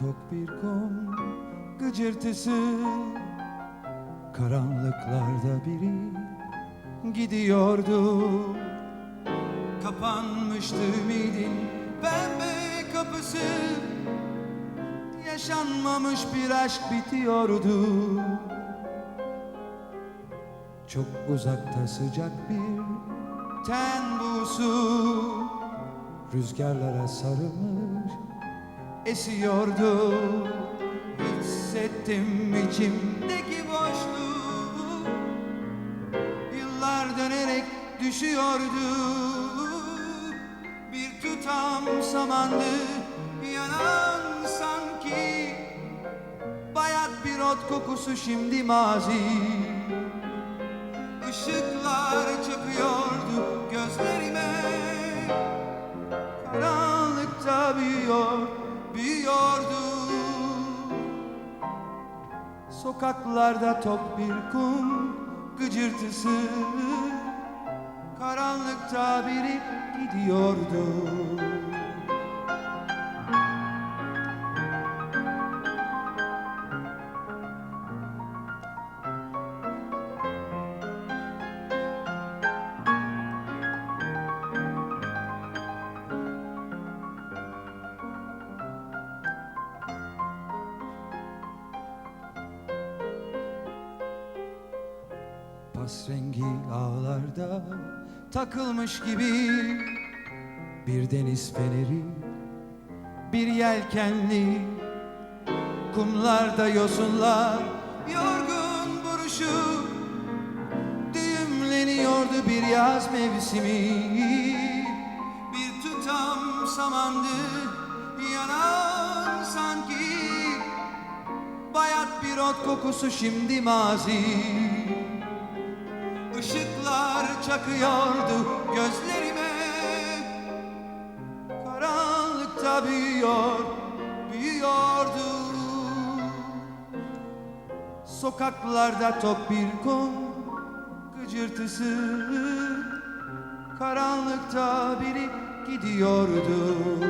tok bir kum gıcırtısı. Karanlıklarda biri gidiyordu. Kapanmıştı ümidin pembe kapısı. Yaşanmamış bir aşk bitiyordu. Çok uzakta sıcak bir ten buğusu Rüzgarlara sarılmış esiyordu. Hissettim içimdeki boşluğu. Yıllar dönerek düşüyordu. Bir tutam samandı. Yanan sanki Bayat bir ot kokusu şimdi mazi. Işıklar çakıyordu gözlerime. Karanlıkta büyüyor, büyüyordu. Sokaklarda tok bir kum gıcırtısı Karanlıkta biri gidiyordu Pasrengi ağlarda takılmış gibi. Bir deniz feneri Bir yelkenli Kumlarda yosunlar Yorgun buruşu Düğümleniyordu bir yaz mevsimi. Bir tutam samandı Yanan sanki Bayat bir ot kokusu şimdi mazi çakıyordu gözlerime. Karanlıkta büyüyor, büyüyordu. Sokaklarda tok bir kum gıcırtısı. Karanlıkta biri gidiyordu